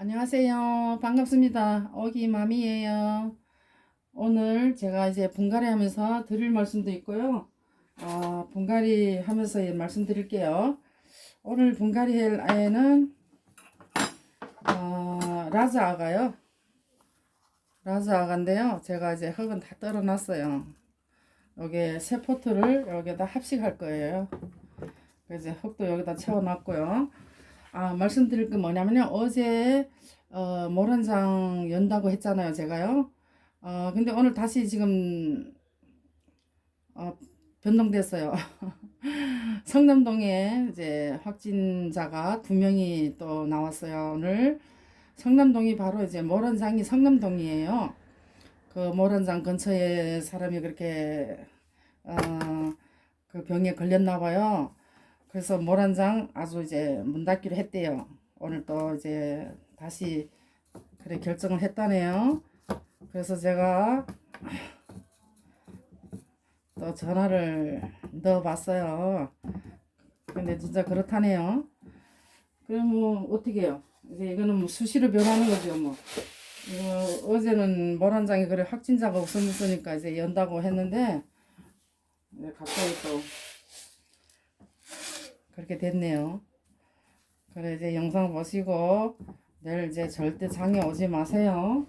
안녕하세요. 반갑습니다. 어기맘이에요. 오늘 제가 이제 분갈이 하면서 드릴 말씀도 있고요. 아, 분갈이 하면서 예, 말씀드릴게요. 오늘 분갈이 할 아이는 어, 라자아가요. 라자아가인데요. 제가 이제 흙은 다 떨어놨어요. 여기 새 포트를 여기다 합식할 거예요. 그래서 흙도 여기다 채워놨고요. 아, 말씀드릴 게 뭐냐면요. 어제 어, 모란장 연다고 했잖아요. 제가요. 어, 근데 오늘 다시 지금 어, 변동됐어요. 성남동에 이제 확진자가 두 명이 또 나왔어요. 오늘 성남동이 바로 이제 모란장이 성남동이에요. 그 모란장 근처에 사람이 그렇게 어, 그 병에 걸렸나 봐요. 그래서 모란장 아주 이제 문 닫기로 했대요. 오늘 또 이제 다시 그래 결정을 했다네요. 그래서 제가 또 전화를 넣어봤어요. 근데 진짜 그렇다네요. 그럼 뭐 어떻게 해요? 이제 이거는 뭐 수시로 변하는 거죠 뭐. 이거 어제는 모란장이 그래 확진자가 없었으니까 이제 연다고 했는데 이제 갑자기 또 그렇게 됐네요. 그래 이제 영상 보시고 내일 이제 절대 장에 오지 마세요.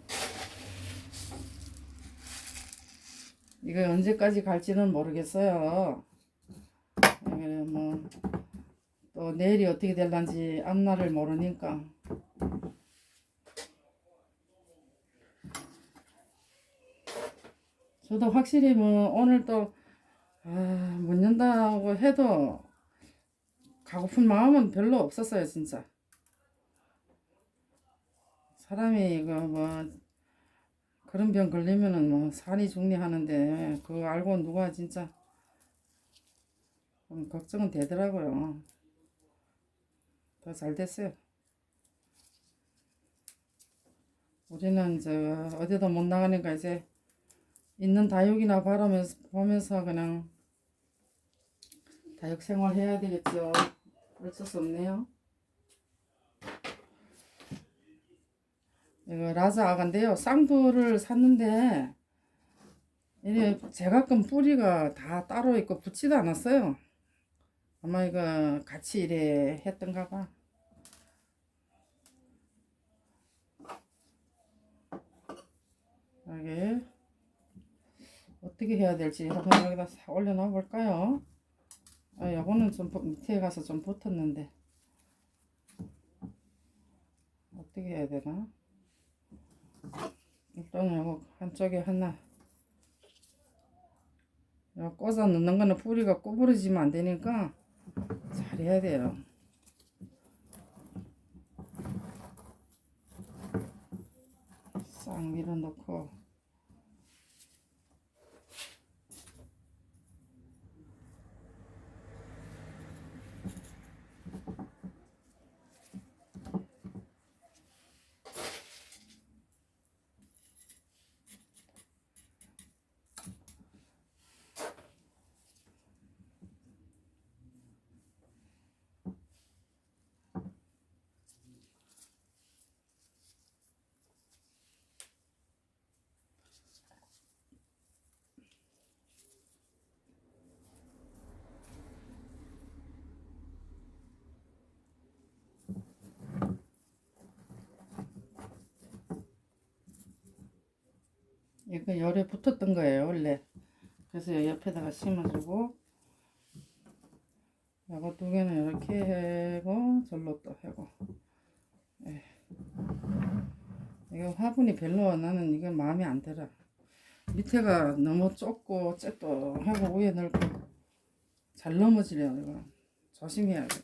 이거 언제까지 갈지는 모르겠어요. 이게 뭐또 내일이 어떻게 될란지 앞날을 모르니까. 저도 확실히 뭐 오늘 또 아, 못 연다고 해도 가고픈 마음은 별로 없었어요, 진짜. 사람이 이거 뭐 그런 병 걸리면은 뭐 산이 중리하는데 그거 알고 누가 진짜 좀 걱정은 되더라고요. 더 잘 됐어요. 우리는 저 어디도 못 나가니까 이제 있는 다육이나 바라면서 보면서 그냥 다육 생활 해야 되겠죠. 어쩔 수 없네요. 이거 라자 아가인데요. 쌍두를 샀는데 이게 제각금 뿌리가 다 따로 있고 붙지도 않았어요. 아마 이거 같이 이래 했던가 봐. 여기 어떻게 해야 될지 한번 여기다 싹 올려놔 볼까요? 아, 요거는 좀 부- 밑에 가서 좀 붙었는데 어떻게 해야 되나? 일단 요거 한쪽에 하나 요 꽂아 넣는 거는 뿌리가 구부러지면 안 되니까 잘 해야 돼요. 싹 밀어 넣고 이거 열에 붙었던 거예요 원래. 그래서 요 옆에다가 심어주고 이거 두 개는 이렇게 하고 절로 또 하고. 예. 이거 화분이 별로 나는 이게 마음에 안 들어. 밑에가 너무 좁고 쬐또 하고 위에 넓고 잘 넘어지려요 이거 조심해야 돼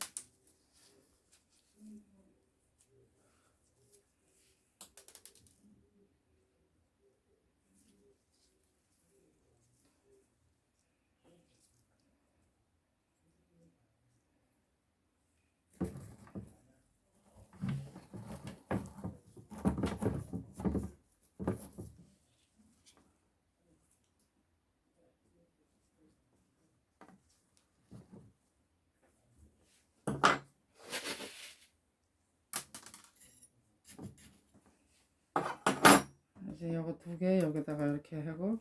이제 요거 두 개 여기다가 이렇게 하고.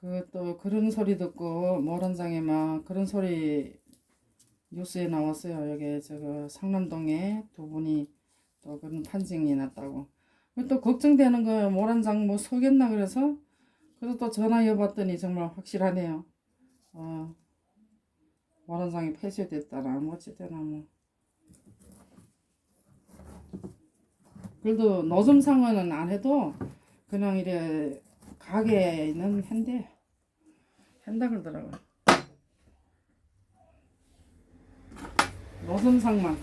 그또 그런 소리 듣고 모란장에 막 그런 소리 뉴스에 나왔어요. 여기 저거 상남동에 두 분이 또 그런 판정이 났다고. 그또 걱정되는 거예요. 모란장 뭐 속였나 그래서 그래서 또 전화 여봤더니 정말 확실하네요. 어, 모란장이 폐쇄됐다나 뭐 어쨌거나 뭐. 그래도 노점 상황은 안 해도 그냥 이래 가게는 한대 한다 그러더라고요. 노점상만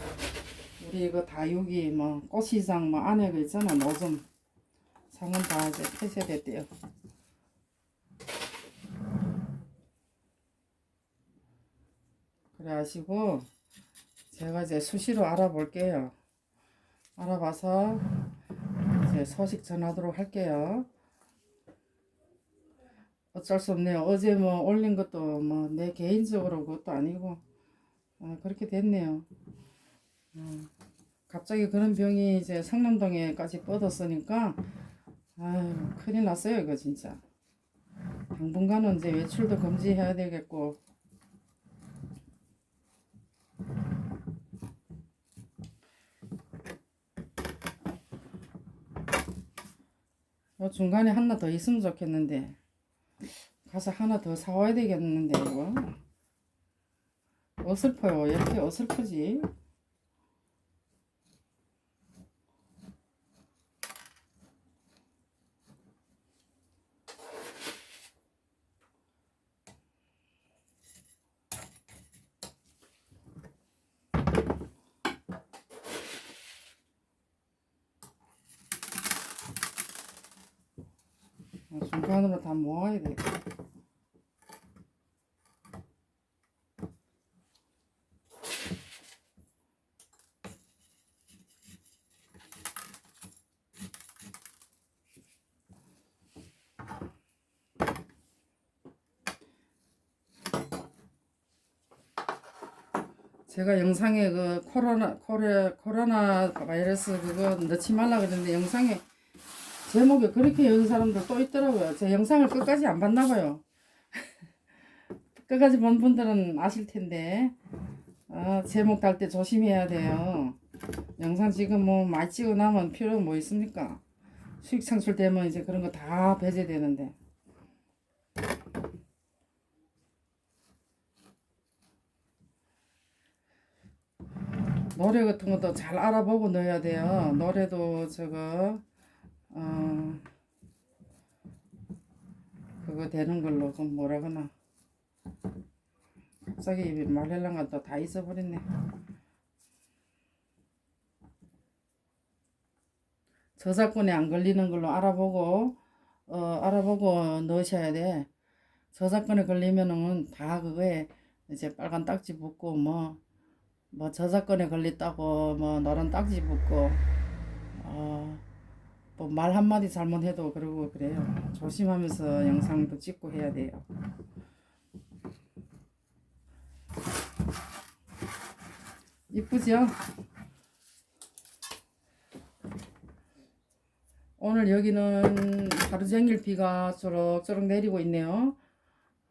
우리 이거 다육이 뭐 꽃시장 뭐 안에 그 있잖아 노점 상은 다 이제 폐쇄됐대요. 그래 하시고 제가 이제 수시로 알아볼게요. 알아봐서 이제 소식 전하도록 할게요. 어쩔 수 없네요. 어제 뭐 올린 것도 뭐 내 개인적으로 그것도 아니고 어, 그렇게 됐네요. 음, 갑자기 그런 병이 이제 상남동에까지 뻗었으니까 아유 큰일 났어요 이거 진짜. 당분간은 이제 외출도 금지해야 되겠고 어, 중간에 하나 더 있으면 좋겠는데 가서 하나 더 사와야 되겠는데 이거 어설퍼요. 왜 이렇게 어설프지. 어, 중간으로 다 모아야 돼 제가 영상에 그 코로나 코레, 코로나 바이러스 그거 넣지 말라 그랬는데 영상에 제목에 그렇게 여는 사람들 또 있더라고요. 제 영상을 끝까지 안 봤나 봐요. 끝까지 본 분들은 아실 텐데 어, 제목 달 때 조심해야 돼요. 영상 지금 뭐 많이 찍어 나면 필요 뭐 있습니까? 수익 창출되면 이제 그런 거 다 배제되는데. 노래 같은 것도 잘 알아보고 넣어야 돼요. 노래도 저거 어 그거 되는 걸로 그 뭐라 그나 갑자기 말하려면 또다 잊어버렸네. 저작권에 안 걸리는 걸로 알아보고 어 알아보고 넣으셔야 돼. 저작권에 걸리면은 다 그거에 이제 빨간 딱지 붙고 뭐 뭐 저작권에 걸렸다고 뭐 노란 딱지 붙고 어 뭐 말 한마디 잘못해도 그러고 그래요. 조심하면서 영상도 찍고 해야 돼요. 이쁘죠? 오늘 여기는 하루 종일 비가 쪼록쪼록 내리고 있네요.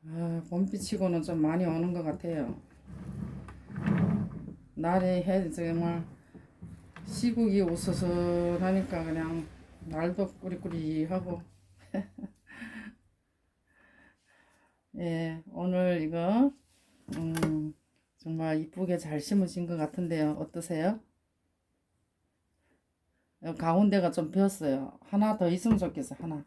아, 봄비치고는 좀 많이 오는 것 같아요. 날이 해 정말 시국이 우스스하니까 그냥 날도 꾸리꾸리하고. 예 오늘 이거 음, 정말 이쁘게 잘 심으신 것 같은데요. 어떠세요? 가운데가 좀 비었어요. 하나 더 있으면 좋겠어 하나.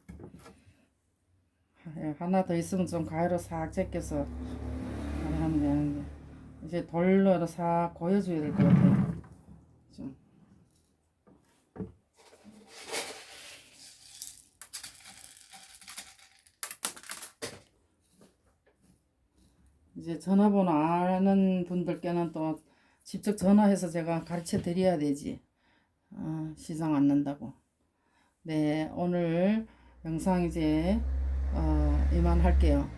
예, 하나 더 있으면 좀 가위로 싹 제껴서 하면 되는데 이제 돌로 싹 고여줘야 될 것 같아요. 좀. 이제 전화번호 아는 분들께는 또 직접 전화해서 제가 가르쳐 드려야 되지. 어, 시장 안 난다고. 네, 오늘 영상 이제 어, 이만 할게요.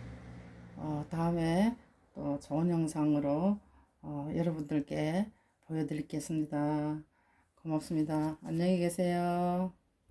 어, 다음에 또 좋은 영상으로 어, 여러분들께 보여드리겠습니다. 고맙습니다. 안녕히 계세요.